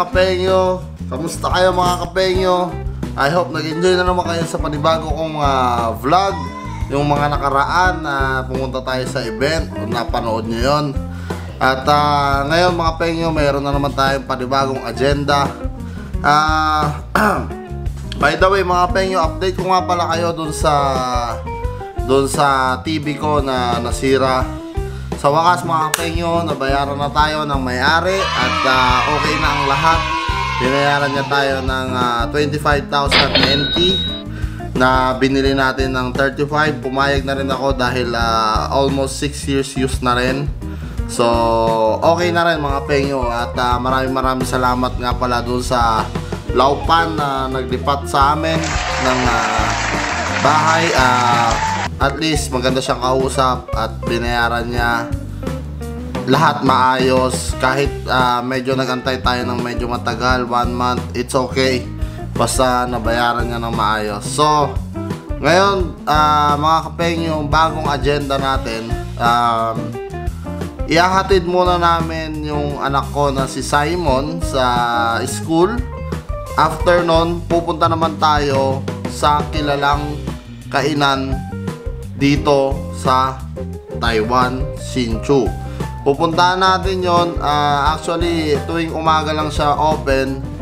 Kapengyo! Kamusta kayo mga kapengyo? I hope nag-enjoy na naman kayo sa panibago kong ah, vlog Yung mga nakaraan na pumunta tayo sa event napanood nyo yun At ah, ngayon mga pengyo, mayroon na naman tayong panibagong agenda Ah, By the way mga pengyo, update ko nga pala kayo dun sa Dun sa TV ko na nasira sa wakas mga kapengyo, nabayaran na tayo ng may-ari at ah, okay na ang lahat. Binayaran niya tayo ng ah, 25,000 NT na binili natin ng 35. Pumayag na rin ako dahil ah, almost 6 years use na rin. So, okay na rin mga pengyo at ah, maraming maraming salamat nga pala dun sa Laupan na naglipat sa amin ng ah, bahay. ah, at least maganda siyang kausap at binayaran niya lahat maayos. Kahit ah, medyo nagantay tayo ng medyo matagal one month it's okay. Basta nabayaran niya ng maayos. So ngayon ah, mga kapeng yung bagong agenda natin um, ihahatid muna namin yung anak ko na si Simon sa school. After nun pupunta naman tayo sa kilalang kainan dito sa Taiwan, Hsinchu. Pupuntahan natin yon actually, tuwing umaga lang siya open.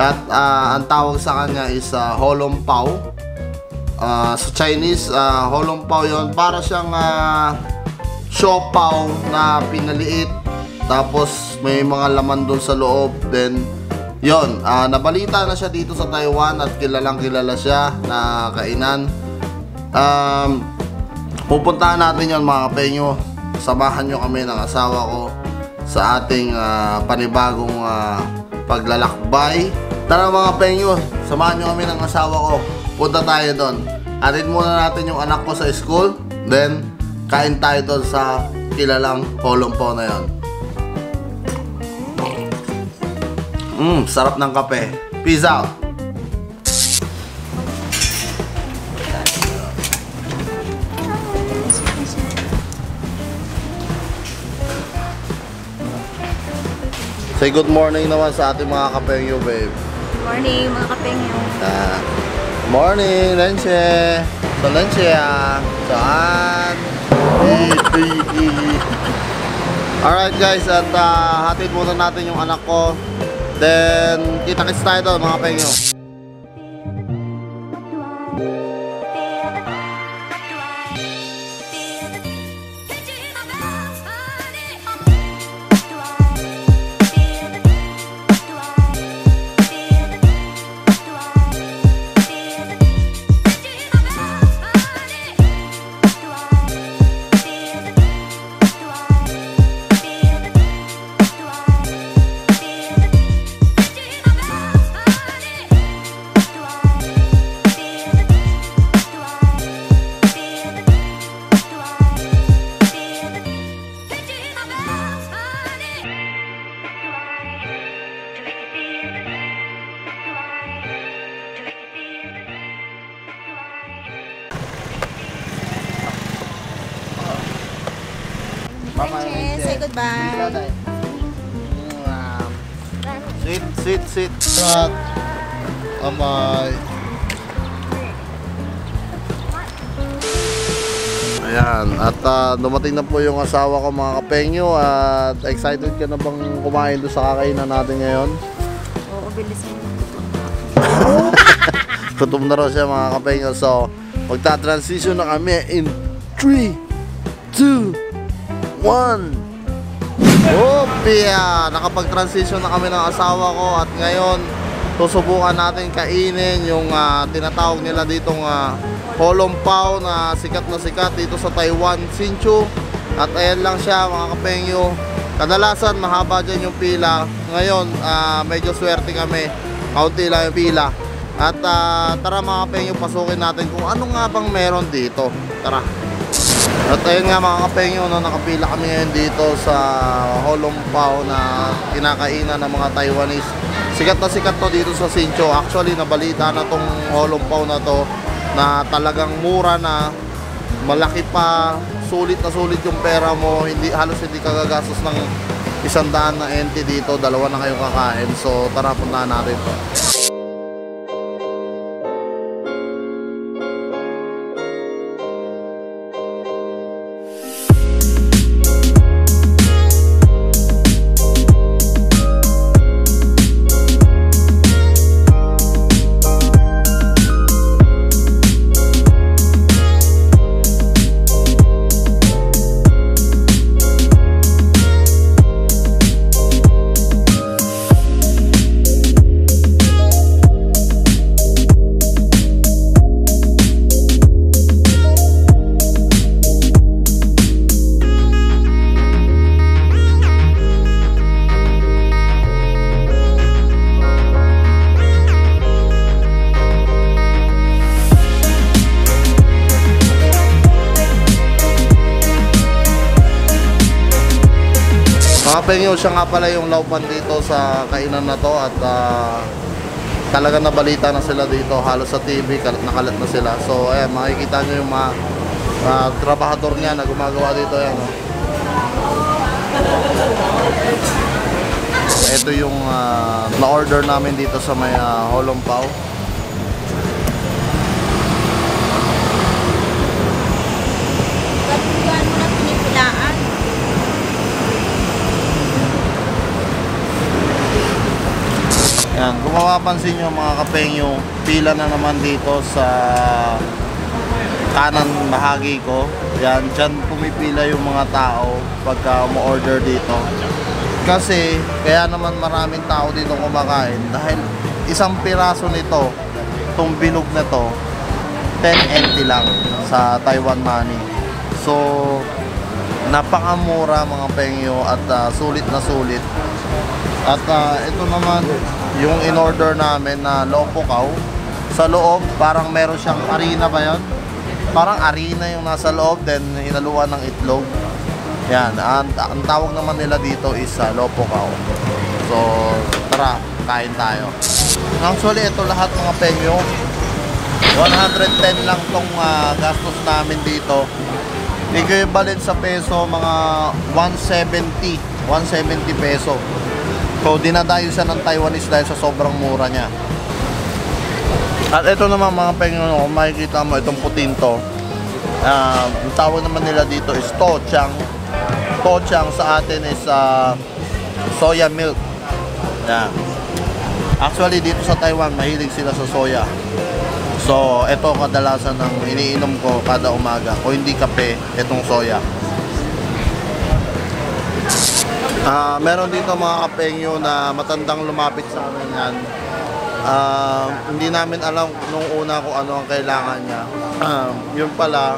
At ah, ang tawag sa kanya is uh, Holong Pao. Ah, sa Chinese, uh, Holong Pao yon Para siyang uh, siopaw na pinaliit. Tapos may mga laman doon sa loob. Then, yon ah, nabalita na siya dito sa Taiwan at kilalang kilala siya na kainan. Um, Pupuntahan natin yon mga kapenyo. Samahan nyo kami ng asawa ko sa ating ah, panibagong ah, paglalakbay. Tara mga penyo, samahan nyo kami ng asawa ko. Punta tayo doon. Atin muna natin yung anak ko sa school. Then, kain tayo doon sa kilalang holompo na yon. Mmm, sarap ng kape. Peace out! Say good morning naman sa ating mga kapengyo, babe. Morning, mga kapengyo. Ah, morning, Lenche. Sa Lenche, ah. Saan? Alright guys, at ah, hatid muna natin yung anak ko. Then, kita-kits tayo doon mga kapengyo. Lenche, say goodbye. Sit, sit, sit. Rat. Amay. Ayan, at ah, dumating na po yung asawa ko mga kapengyo at excited ka na bang kumain doon sa kakainan natin ngayon? Oo, bilisan mo. Gutom na raw siya mga kapengyo. So, magta-transition na kami in 3, 2, 1. Opia! Nakapag-transition na kami ng asawa ko at ngayon susubukan natin kainin yung ah, tinatawag nila ditong uh, Holong Pao na sikat na sikat dito sa Taiwan, Hsinchu. At ayan lang siya mga kapengyo. Kadalasan mahaba dyan yung pila. Ngayon, ah, medyo swerte kami. Kaunti lang yung pila. At ah, tara mga kapengyo, pasukin natin kung ano nga bang meron dito. Tara. At ayun nga mga kapengyo, no, nakapila kami ngayon dito sa Holong na kinakainan ng mga Taiwanese. Sikat na sikat to dito sa Sincho. Actually, nabalita na tong Holong na to na talagang mura na, malaki pa, sulit na sulit yung pera mo, hindi halos hindi ka gagastos ng isang daan na NT dito, dalawa na kayo kakain. So tara puntahan natin to. Mga pengyo, siya nga pala yung laupan dito sa kainan na to at ah, talaga nabalita na sila dito halos sa TV, kalat na na sila. So ayan, makikita nyo yung mga ah, trabahador niya na gumagawa dito. Ayan, oh. Ito yung ah, na-order namin dito sa may uh, Holong Pao. Ba't yan mo na pinipilaan? Yan, kung mapapansin nyo mga kapengyo, pila na naman dito sa kanan bahagi ko. Yan, dyan pumipila yung mga tao pagka umu-order dito. Kasi, kaya naman maraming tao dito kumakain dahil isang piraso nito, itong bilog na to, 10 NT lang sa Taiwan money. So, napakamura mga pengyo at ah, sulit na sulit. At ah, ito naman yung in-order namin na lopokaw. Sa loob, parang meron siyang arena ba yun? Parang arena yung nasa loob, then hinaluan ng itlog. Yan, ang, ang tawag naman nila dito is uh, lopokaw. So, tara, kain tayo. Actually, ito lahat mga penyo. 110 lang tong ah, gastos namin dito. Equivalent sa peso, mga 170. 170 peso. So, dinadayo siya ng Taiwanese dahil sa sobrang mura niya. At ito naman mga pengyo, kung makikita mo itong putin to, ah, ang tawag naman nila dito is tochang. Tochang sa atin is ah, soya milk. Yan. Actually, dito sa Taiwan, mahilig sila sa soya. So, ito kadalasan ng iniinom ko kada umaga. O hindi kape, itong soya. Ah, meron dito mga kapengyo na matandang lumapit sa amin yan. Ah, hindi namin alam nung una kung ano ang kailangan niya. Ah, yun pala,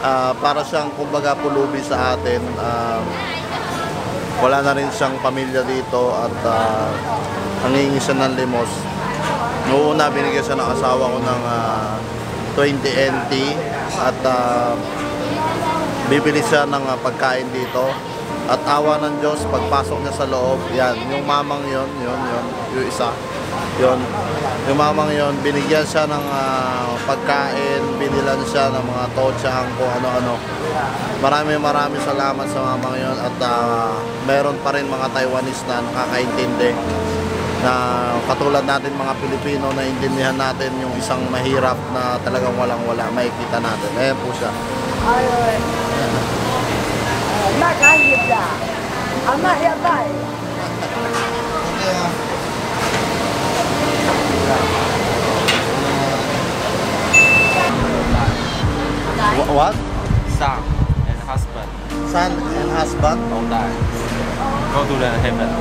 ah, para siyang kumbaga pulubi sa atin. Ah, wala na rin siyang pamilya dito at uh, nangingi siya ng limos. Noong una, binigyan siya ng asawa ko ng ah, 20 NT at ah, bibili siya ng ah, pagkain dito. At awa ng Diyos, pagpasok niya sa loob, yan, yung mamang yon yon yon yung isa, yon yung mamang yon binigyan siya ng ah, pagkain, binilan siya ng mga tochang, kung ano-ano. Maraming maraming salamat sa mamang yon at ah, meron pa rin mga Taiwanese na nakakaintindi na katulad natin mga Pilipino na intindihan natin yung isang mahirap na talagang walang-wala, makikita natin. Ayan po siya. I'm not going to give. I'm not here what? Son and husband. Son and husband? Don't die. Go to the heaven.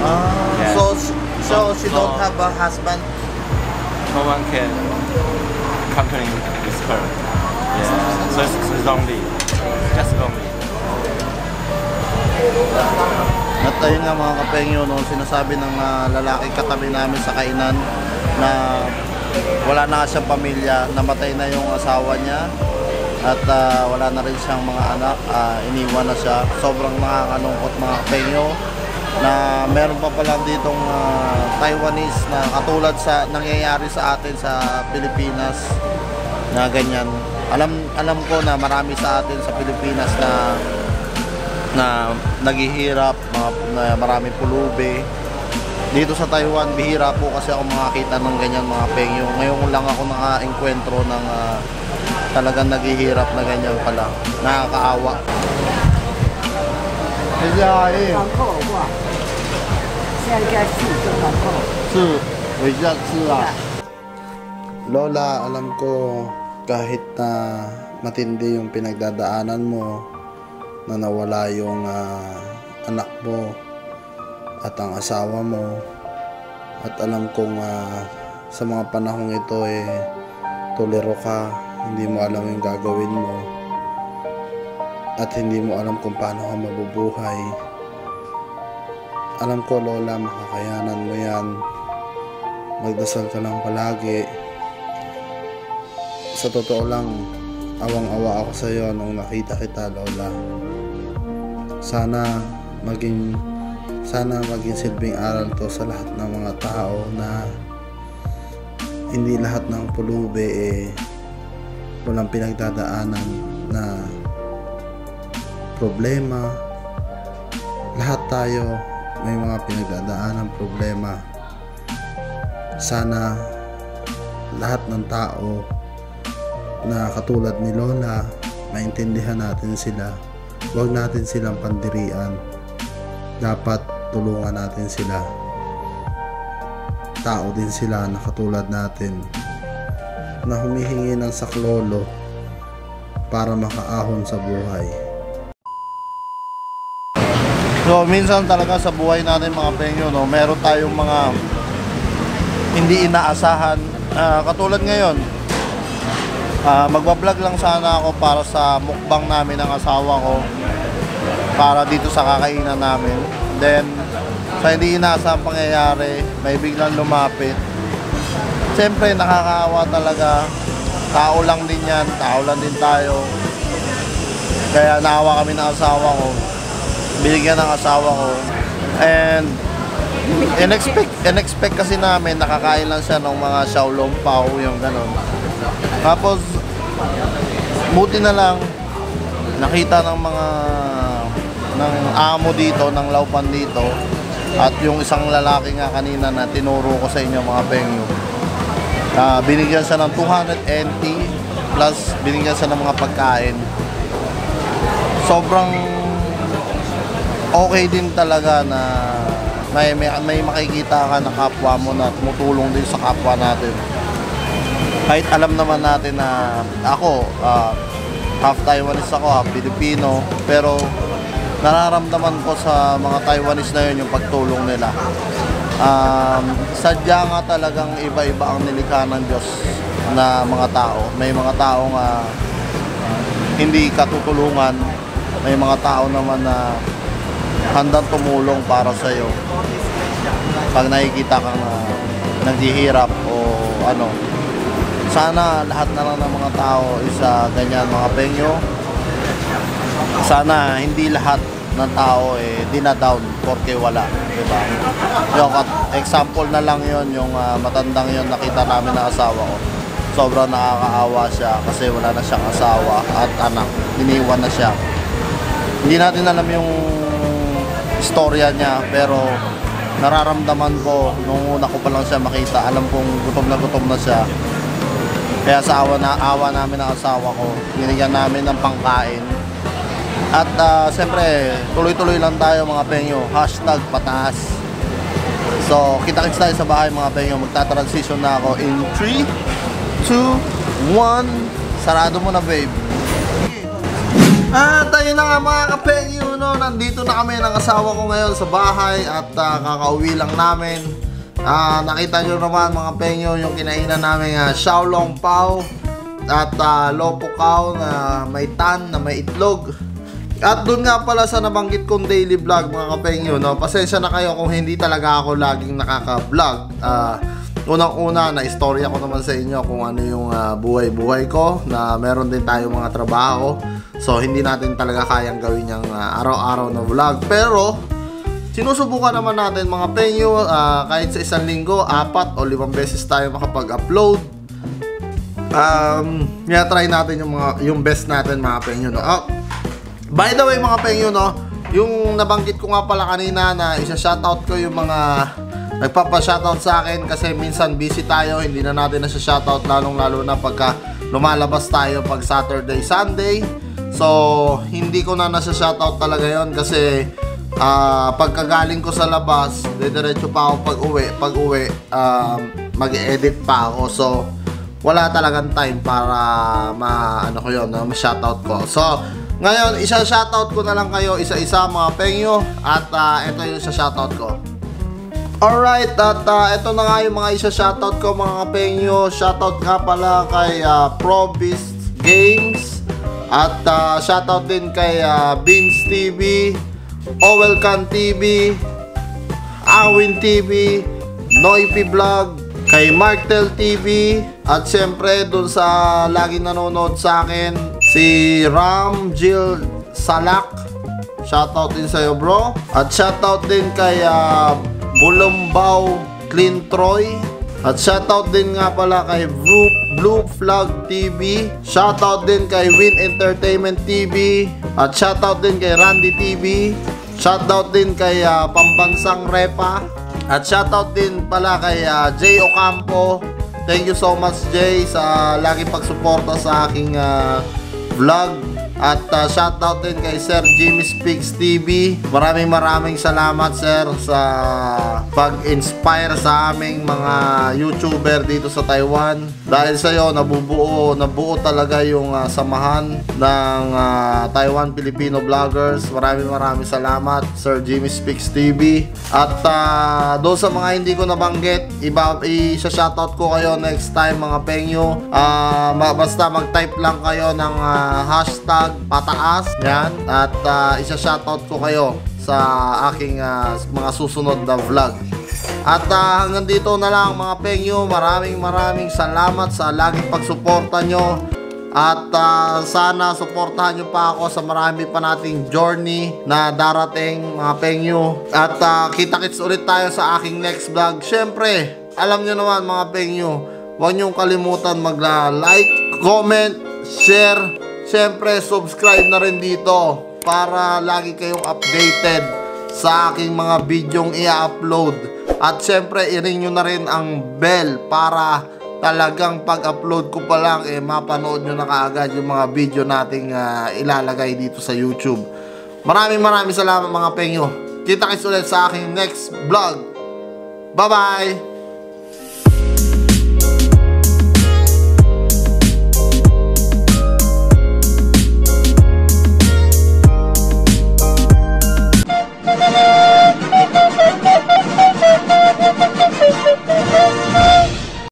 Uh, yes. So, she, so she don't have a husband? No one can accompany with her. Yeah. So it's, it's lonely. Just lonely. At ayun nga mga kapengyo, no, sinasabi ng ah, lalaki katabi namin sa kainan na wala na siyang pamilya, namatay na yung asawa niya at ah, wala na rin siyang mga anak, ah, iniwan na siya. Sobrang nakakalungkot mga kapengyo na meron pa pala ditong ah, Taiwanese na katulad sa nangyayari sa atin sa Pilipinas na ganyan. Alam alam ko na marami sa atin sa Pilipinas na na naghihirap, mga, na maraming pulubi. Dito sa Taiwan, bihira po kasi ako makakita ng ganyan mga pengyo. Ngayon lang ako naka-enkwentro ng ah, talagang naghihirap na ganyan pala. Nakakaawa. Kaya eh, 港口哇，现在该去就港口。是，回家吃啊。Lola, alam ko kahit na matindi yung pinagdadaanan mo na nawala yung ah, anak mo at ang asawa mo. At alam kong ah, sa mga panahong ito eh tuliro ka hindi mo alam yung gagawin mo. At hindi mo alam kung paano ka mabubuhay. Alam ko Lola makakayanan mo yan. Magdasal ka lang palagi. Sa totoo lang awang-awa ako sa iyo nung nakita kita Lola sana maging sana maging silbing aral to sa lahat ng mga tao na hindi lahat ng pulubi eh walang pinagdadaanan na problema. Lahat tayo may mga pinagdadaanan problema. Sana lahat ng tao na katulad ni Lola maintindihan natin sila huwag natin silang pandirian. Dapat tulungan natin sila. Tao din sila na katulad natin na humihingi ng saklolo para makaahon sa buhay. So, minsan talaga sa buhay natin mga penyo, no, meron tayong mga hindi inaasahan. Ah, katulad ngayon, ah, magbablog lang sana ako para sa mukbang namin ng asawa ko para dito sa kakainan namin. Then, sa hindi inaasahang pangyayari, may biglang lumapit. Siyempre, nakakaawa talaga. Tao lang din yan, tao lang din tayo. Kaya naawa kami ng asawa ko binigyan ng asawa ko. And in-expect, in-expect kasi namin nakakain lang siya ng mga xiaolong pao, yung ganun. Tapos, buti na lang, nakita ng mga ng amo dito, ng laupan dito, at yung isang lalaki nga kanina na tinuro ko sa inyo mga pengyo. Ah, binigyan siya ng 200 NT plus binigyan siya ng mga pagkain. Sobrang okay din talaga na may, may, may makikita ka na kapwa mo na tumutulong din sa kapwa natin. Kahit alam naman natin na ako, ah, half Taiwanese ako, half Filipino, pero nararamdaman ko sa mga Taiwanese na yun yung pagtulong nila. Um, sadya nga talagang iba-iba ang nilikha ng Diyos na mga tao. May mga tao nga hindi katutulungan. May mga tao naman na handang tumulong para sa iyo. Pag nakikita kang uh, naghihirap o ano, sana lahat na lang ng mga tao isa ganyan mga pengyo. Sana hindi lahat ng tao eh dinadown porque wala, di ba? Yung example na lang yon yung ah, matandang yon nakita namin na asawa ko. Sobrang nakakaawa siya kasi wala na siyang asawa at anak. Iniwan na siya. Hindi natin alam yung istorya niya pero nararamdaman ko nung una ko pa lang siya makita alam kong gutom na gutom na siya kaya sa awa na awa namin ng asawa ko binigyan namin ng pangkain. At ah, siyempre tuloy-tuloy lang tayo mga penyo. Hashtag pataas. So kita-kits tayo sa bahay mga penyo. Magta-transition na ako in 3 2 1 sarado mo na babe. At ayun na nga mga kapengyo, no? nandito na kami ng asawa ko ngayon sa bahay at ah, kakauwi lang namin. Ah, nakita nyo naman mga pengyo yung kinainan namin uh, Xiaolong Pao at uh, Lopo Cow na may tan, na may itlog. At doon nga pala sa nabanggit kong daily vlog mga kapengyo, no? pasensya na kayo kung hindi talaga ako laging nakaka-vlog. Ah, Unang-una, na-istorya ko naman sa inyo kung ano yung ah, buhay-buhay ko na meron din tayo mga trabaho. So, hindi natin talaga kayang gawin yung ah, araw-araw na vlog. Pero, sinusubukan naman natin mga penyo ah, kahit sa isang linggo, apat o limang beses tayo makapag-upload. Um, yeah, try natin yung mga yung best natin mga penyo no. Ah, by the way mga penyo no, yung nabanggit ko nga pala kanina na isa-shoutout ko yung mga nagpapa-shoutout sa akin kasi minsan busy tayo, hindi na natin na shoutout lalong lalo na pagka lumalabas tayo pag Saturday, Sunday. So, hindi ko na nasa-shoutout talaga yon kasi ah pagkagaling ko sa labas, didiretso pa ako pag uwi. Pag uwi, um, mag-edit pa ako. So, wala talagang time para ma ano ko yon, no, ma-shoutout ko. So, ngayon, isa shoutout ko na lang kayo isa-isa mga pengyo at ah, ito yung sa shoutout ko. Alright, at uh, ito na nga yung mga isa-shoutout ko mga kapengyo. Shoutout nga pala kay uh, Probist Games. At uh, shoutout din kay uh, Beans TV, Owelcan TV, Awin TV, Noipi Vlog, kay Martel TV, at syempre dun sa lagi nanonood sa akin, si Ram Jill Salak. Shoutout din sa'yo bro. At shoutout din kay uh, Bulumbaw Clean Troy. At shoutout din nga pala kay Blue, Blue Flag TV. Shoutout din kay Win Entertainment TV. At shoutout din kay Randy TV. Shoutout din kay ah, Pambansang Repa. At shoutout din pala kay ah, Jay Ocampo. Thank you so much Jay sa lagi pagsuporta sa aking ah, vlog. At uh, shoutout din kay Sir Jimmy Speaks TV. Maraming maraming salamat sir sa pag-inspire sa aming mga YouTuber dito sa Taiwan. Dahil sa iyo nabubuo, nabuo talaga yung uh, samahan ng uh, Taiwan Filipino vloggers. Maraming maraming salamat Sir Jimmy Speaks TV. At uh, doon sa mga hindi ko nabanggit, iba i-shoutout ko kayo next time mga pengyo. Uh, basta mag-type lang kayo ng uh, hashtag pataas. Yan. At uh, isa-shoutout ko kayo sa aking uh, mga susunod na vlog. At uh, hanggang dito na lang mga pengyo. Maraming maraming salamat sa laging pagsuporta nyo. At uh, sana suportahan nyo pa ako sa marami pa nating journey na darating mga pengyo. At uh, kita-kits ulit tayo sa aking next vlog. Siyempre, alam nyo naman mga pengyo, huwag nyo kalimutan mag-like, comment, share, Siyempre, subscribe na rin dito para lagi kayong updated sa aking mga bidyong i-upload. At siyempre, i-ring nyo na rin ang bell para talagang pag-upload ko pa lang, eh, mapanood nyo na kaagad yung mga video nating uh, ilalagay dito sa YouTube. Maraming maraming salamat mga pengyo. Kita kits ulit sa aking next vlog. Bye-bye!